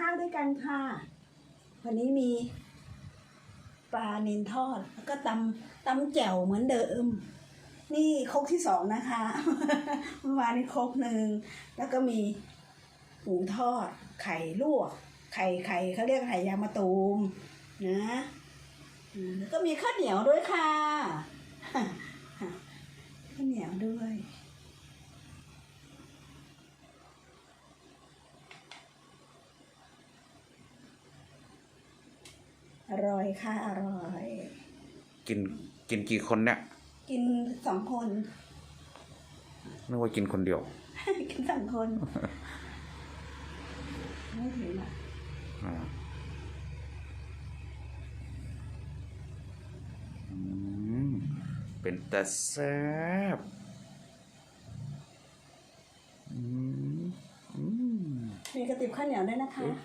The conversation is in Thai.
ข้าวด้วยกันค่ะ วันนี้มีปลาเนนทอด แล้วก็ตำตำแจ่วเหมือนเดิม นี่ครกที่สองนะคะเมื่อวานนี้ครกหนึ่ง แล้วก็มีหมูทอด ไข่ลวก ไข่ไข่เขาเรียกไข่ยางมะตูมนะแล้วก็มีข้าวเหนียวด้วยค่ะข้าวเหนียวด้วย อร่อยค่ะอร่อย กินกินกี่คนเนี่ย กินสองคน นึกว่ากินคนเดียว กินสองคน ไม่ถึงอะอ่าอืมเป็นตาแซ่บอืมอืมมีกระติบข้าวเหนียวด้วยนะคะเอ๊ะ